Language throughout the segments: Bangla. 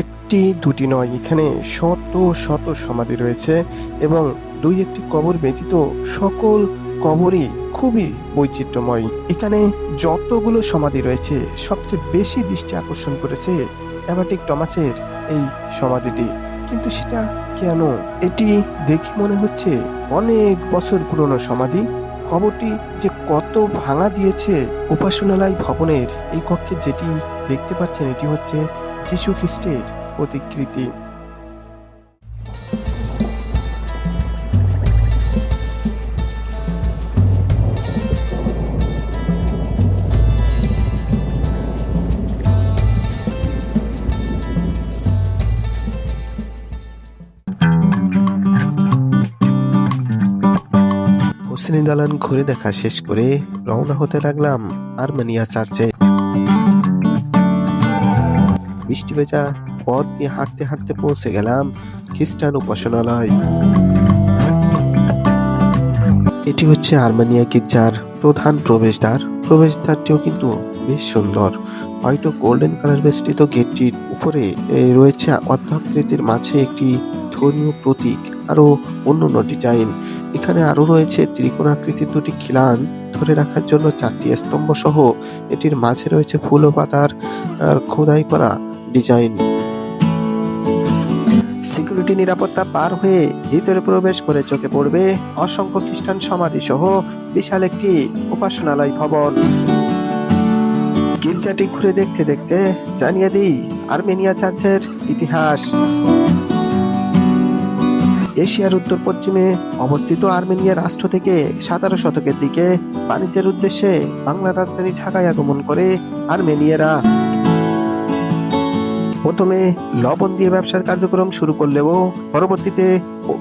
একটি, দুটি নয়, এখানে শত শত সমাধি রয়েছে এবং দুই একটি কবর ব্যতীত সকল কবরই খুবই বৈচিত্র্যময়। এখানে যতগুলো সমাধি রয়েছে, সবচেয়ে বেশি দৃষ্টি আকর্ষণ করেছে অ্যাবাটিক টমাসের এই সমাধিটি। কিন্তু সেটা কেন? এটি দেখে মনে হচ্ছে অনেক বছর পুরনো সমাধি। কবরটি যে কত ভাঙা দিয়েছে, উপাসনালয় ভবনের এই কক্ষে যেটি দেখতে পাচ্ছেন, এটি হচ্ছে যীশু খ্রিস্টের প্রতিকৃতি। দালান ঘুরে দেখা শেষ করে রওনা হতে লাগলাম আর্মেনিয়া চার্চে। বৃষ্টি ভেজা পথ দিয়ে হাঁটতে হাঁটতে পৌঁছে গেলাম খ্রিস্টান উপাসনালয়। এটি হচ্ছে আর্মেনিয়া গির্জার প্রধান প্রবেশদ্বার। প্রবেশদ্বারটিও কিন্তু বেশ সুন্দর। হয়তো গোল্ডেন কালার বেষ্টিত গেটটির উপরে রয়েছে অর্ধাকৃতির মাঝে একটি ধর্মীয় প্রতীক আরও অন্যান্য ডিজাইন। এখানে আরও রয়েছে ত্রিকোণাকৃতির দুটি খিলান ধরে রাখার জন্য চারটি স্তম্ভ সহ এটির মাঝে রয়েছে ফুল ও পাতার খোদাই করা ডিজাইন সিকিউরিটি নিরাপত্তা পার হয়ে ভিতরে প্রবেশ করে চোখে পড়বে অসংখ্য খ্রিস্টান সমাধি সহ বিশাল একটি উপাসনালয় ভবন। গির্জাটি ঘুরে দেখতে দেখতে জানিয়ে দিই, আর্মেনিয়া চার্চের ইতিহাস। এশিয়ার উত্তর পশ্চিমে অবস্থিত আর্মেনিয়া রাষ্ট্র থেকে সতেরো শতকের দিকে বাণিজ্যের উদ্দেশ্যে বাংলার রাজধানী ঢাকায় আগমন করে আর্মেনিয়ারা। প্রথমে লবণ দিয়ে ব্যবসার কার্যক্রম শুরু করলেও পরবর্তীতে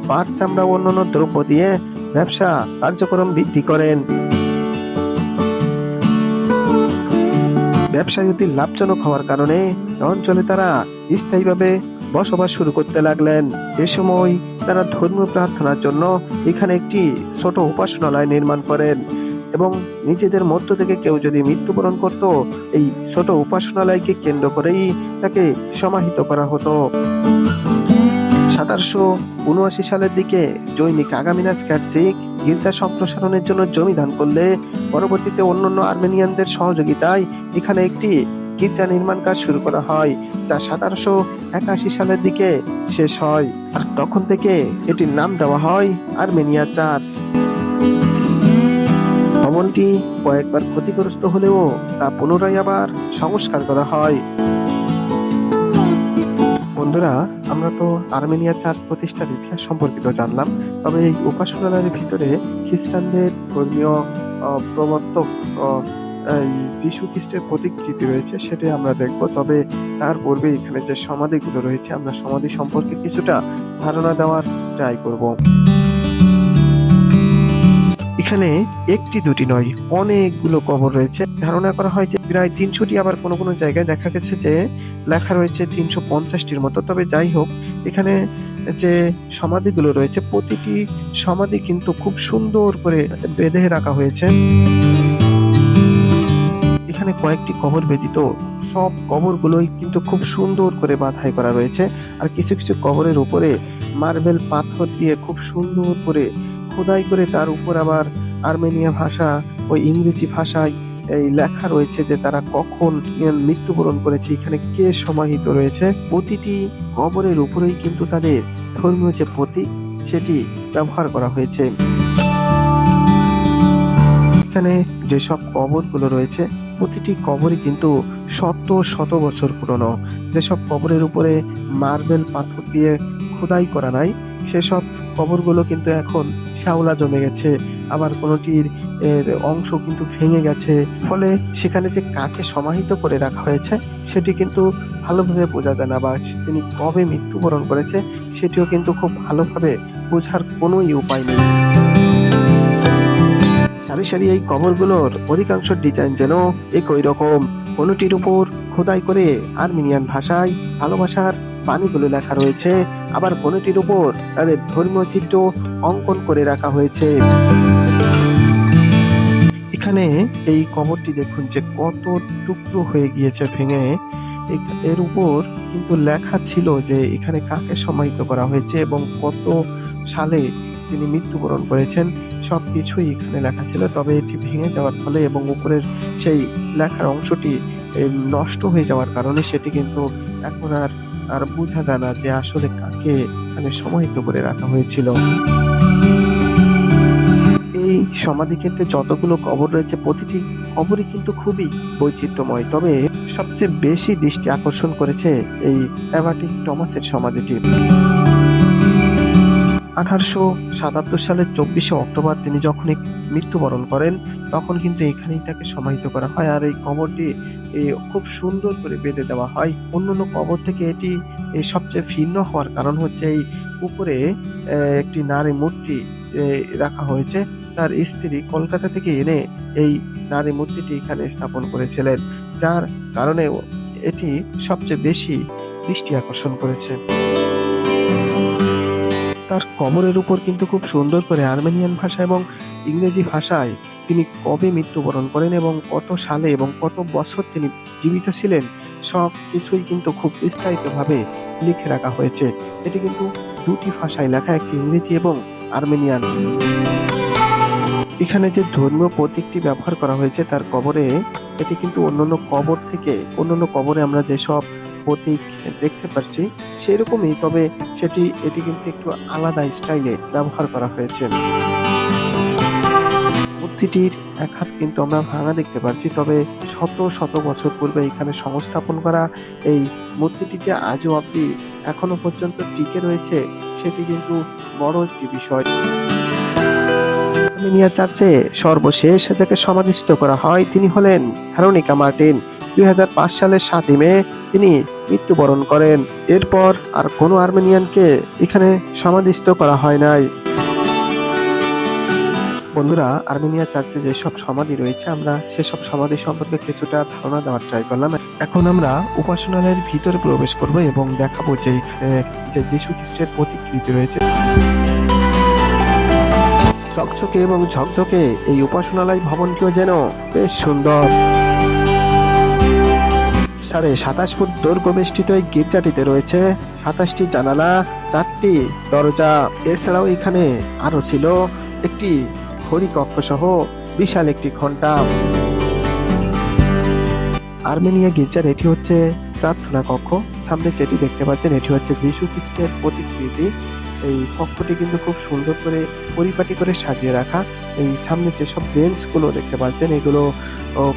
পাট চামড়া ও অন্যান্য দ্রব্য দিয়ে ব্যবসা কার্যক্রম বৃদ্ধি করেন। ব্যবসা যদি লাভজনক হওয়ার কারণে অঞ্চলে তারা স্থায়ীভাবে বসবাস শুরু করতে লাগলেন। এ সময় তারা ধর্মীয় প্রার্থনার জন্য এখানে একটি ছোট উপাসনালয় নির্মাণ করেন। এবং নিজেদের মধ্য থেকে কেউ যদি মৃত্যুবরণ করত, এই ছোট উপাসনালয়কে কেন্দ্র করেই তাকে সমাহিত করা হতো। সাতারশো উনআশি সালের দিকে জৈনিক আগামিনাস ক্যাটসিক গির্জা সম্প্রসারণের জন্য জমি দান করলে পরবর্তীতে অন্যান্য আর্মেনিয়ানদের সহযোগিতায় এখানে একটি গির্জা নির্মাণ কাজ শুরু করা হয়, যা সতেরোশো একাশি সালের দিকে শেষ হয়। আর তখন থেকে এটির নাম দেওয়া হয় আর্মেনিয়া চার্চ। ভবনটি কয়েকবার ক্ষতিগ্রস্ত হলেও তা পুনরায় আবার সংস্কার করা হয়। বন্ধুরা, আমরা তো আর্মেনিয়া চার্চ প্রতিষ্ঠার ইতিহাস সম্পর্কিত জানলাম, তবে এই উপাসনালয়ের ভিতরে খ্রিস্টানদের ধর্মীয় প্রবর্তক যীশু খ্রিস্টের প্রতিকৃতি রয়েছে সেটাই আমরা দেখব, তবে তার পূর্বে এখানে যে সমাধিগুলো রয়েছে, আমরা সমাধি সম্পর্কে কিছুটা ধারণা দেওয়ার ট্রাই করব। এখানে একটি দুটি নয়, অনেকগুলো কবর রয়েছে। ধারণা করা হয় যে প্রায় তিনশোটি আবার কোনো কোনো জায়গায় দেখা গেছে যে লেখা রয়েছে তিনশো পঞ্চাশটির মতো। তবে যাই হোক, এখানে যে সমাধিগুলো রয়েছে, প্রতিটি সমাধি কিন্তু খুব সুন্দর করে বেঁধে রাখা হয়েছে। এখানে কয়েকটি কবর ব্যতীত সব কবরগুলোই কিন্তু খুব সুন্দর করে বাঁধাই করা রয়েছে। আর কিছু কিছু কবরের উপরে মার্বেল পাথর দিয়ে খুব সুন্দর করে খোদাই করে তার উপর আবার আর্মেনিয়া ভাষা ও ইংরেজি ভাষায় এই লেখা রয়েছে যে তারা কখন মৃত্যুবরণ করেছে, এখানে কে সমাহিত রয়েছে? প্রতিটি কবরের উপরেই কিন্তু তাদের ধর্মীয় যে প্রতীক, সেটি ব্যবহার করা হয়েছে। এখানে যেসব কবরগুলো রয়েছে, প্রতিটি কবরই কিন্তু শত শত বছর পুরনো। যেসব কবরের উপরে মার্বেল পাথর দিয়ে খোদাই করা নাই সেসব কবরগুলো কিন্তু এখন শ্যাওলা জমে গেছে। আবার কোনোটির এর অংশ কিন্তু ভেঙে গেছে। ফলে সেখানে যে কাকে সমাহিত করে রাখা হয়েছে, সেটি কিন্তু ভালোভাবে বোঝা যায় না বা তিনি কবে মৃত্যুবরণ করেছে, সেটিও কিন্তু খুব ভালোভাবে বোঝার কোনোই উপায় নেই। সারি সারি এই কবরগুলোর অধিকাংশ ডিজাইন যেন একই রকম। কোনোটির উপর খোদাই করে আর্মেনিয়ান ভাষায় ভালোবাসার বাণীগুলো লেখা রয়েছে। আবার কোনোটির উপর তাদের ধর্মীয় চিত্র অঙ্কন করে রাখা হয়েছে। এখানে এই কবরটি দেখুন যে কত টুকরো হয়ে গিয়েছে ভেঙে। এর উপর কিন্তু লেখা ছিল যে এখানে কাকে সমাহিত করা হয়েছে এবং কত সালে তিনি মৃত্যুবরণ করেছেন, সব কিছুই এখানে লেখা ছিল। তবে এটি ভেঙে যাওয়ার ফলে এবং উপরের সেই লেখার অংশটি নষ্ট হয়ে যাওয়ার কারণে সেটি কিন্তু এখন আর আর বোঝা যায় না যে আসলে কাকে এখানে সমাহিত করে রাখা হয়েছিল। এই সমাধি ক্ষেত্রে যতগুলো কবর রয়েছে, প্রতিটি কবরই কিন্তু খুবই বৈচিত্র্যময়। তবে সবচেয়ে বেশি দৃষ্টি আকর্ষণ করেছে এই অ্যাভাটিক টমাসের সমাধিটি। আঠারোশো সাতাত্তর সালের চব্বিশে অক্টোবর তিনি যখন মৃত্যুবরণ করেন, তখন কিন্তু এখানেই তাকে সমাহিত করা হয়। আর এই কবরটি খুব সুন্দর করে বেঁধে দেওয়া হয়। অন্যান্য কবর থেকে এটি সবচেয়ে ভিন্ন হওয়ার কারণ হচ্ছে এই উপরে একটি নারী মূর্তি রাখা হয়েছে। তার স্ত্রী কলকাতা থেকে এনে এই নারী মূর্তিটি এখানে স্থাপন করেছিলেন, যার কারণে এটি সবচেয়ে বেশি দৃষ্টি আকর্ষণ করেছে। তার কবরের উপর কিন্তু খুব সুন্দর করে আর্মেনিয়ান ভাষা এবং ইংরেজি ভাষায় তিনি কবে মৃত্যুবরণ করেন এবং কত সালে এবং কত বছর তিনি জীবিত ছিলেন, সব কিছুই কিন্তু খুব বিস্তারিতভাবে লিখে রাখা হয়েছে। এটি কিন্তু দুটি ভাষায় লেখা, একটি ইংরেজি এবং আর্মেনিয়ান। এখানে যে ধর্মীয় প্রতীকটি ব্যবহার করা হয়েছে তার কবরে, এটি কিন্তু অন্যান্য কবর থেকে, অন্যান্য কবরে আমরা যেসব প্রতীক দেখতে পাচ্ছি সেরকমই, তবে সেটি, এটি কিন্তু একটু আলাদা স্টাইলে ব্যবহার করা হয়েছে। মূর্তিটির এক হাত কিন্তু আমরা ভাঙা দেখতে পাচ্ছি তবে শত শত বছর পূর্বে এখানে সংস্থাপন করা এই মূর্তিটি যে আজও অব্দি এখনও পর্যন্ত টিকে রয়েছে, সেটি কিন্তু বড় একটি বিষয়। আর্মেনিয়া চার্চে সর্বশেষ যাকে সমাধিস্থ করা হয়, তিনি হলেন ভেরোনিকা মার্টিন। দুই হাজার পাঁচ সালের সাতই মে তিনি মৃত্যুবরণ করেন। এরপর আর কোনো আর্মেনিয়ানকে এখানে সমাধিস্থ করা হয় নাই। বন্ধুরা, আর্মেনিয়া চার্চে যেসব সমাধি রয়েছে, আমরা সেসব সমাধি সম্পর্কে কিছুটা ধারণা দেওয়ার ট্রাই করলাম। এখন আমরা উপাসনালয়ের ভিতরে প্রবেশ করব এবং দেখাবো যে যে যীশু খ্রিস্টের প্রতিকৃতি রয়েছে। চকচকে এবং ঝকঝকে এই উপাসনালয় ভবনটিও যেন বেশ সুন্দর। সাড়ে সাতাশ ফুট দৈর্ঘ্য বেষ্টিত এই গির্জাটিতে রয়েছে সাতাশটি জানালা, চারটি দরজা। এছাড়াও এখানে আরও ছিল একটি ঘড়ি কক্ষ সহ বিশাল একটি ঘণ্টা আর্মেনিয়া গির্জার, এটি হচ্ছে প্রার্থনা কক্ষ। সামনে যেটি দেখতে পাচ্ছেন, এটি হচ্ছে যীশু খ্রিস্টের প্রতিকৃতি। এই কক্ষটি কিন্তু খুব সুন্দর করে পরিপাটি করে সাজিয়ে রাখা। এই সামনে যেসব বেঞ্চগুলো দেখতে পাচ্ছেন, এগুলো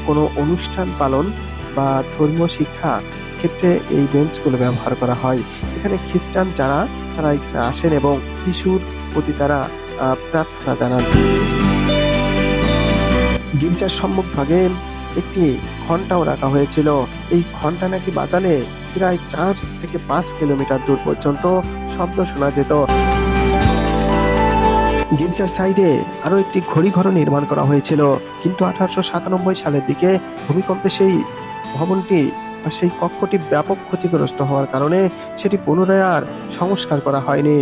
কোনো অনুষ্ঠান পালন বা ধর্মীয় শিক্ষা ক্ষেত্রে এই বেঞ্চগুলো ব্যবহার করা হয়। এখানে খ্রিস্টান যারা, তারা এখানে আসেন এবং যিশুর প্রতি তারা প্রার্থনা জানান। গির্জার সম্মুখভাগে একটি ঘন্টাও রাখা হয়েছিল। এই ঘণ্টা নাকি বাজালে প্রায় চার থেকে পাঁচ কিলোমিটার দূর পর্যন্ত শব্দ শোনা যেত। গির্জার সাইডে আরও একটি ঘড়ি ঘর নির্মাণ করা হয়েছিল। কিন্তু আঠারোশো সাতানব্বই সালের দিকে ভূমিকম্পে সেই ভবনটি সেই কক্ষটি ব্যাপক ক্ষতিগ্রস্ত হওয়ার কারণে সেটি পুনরায় আর সংস্কার করা হয়নি।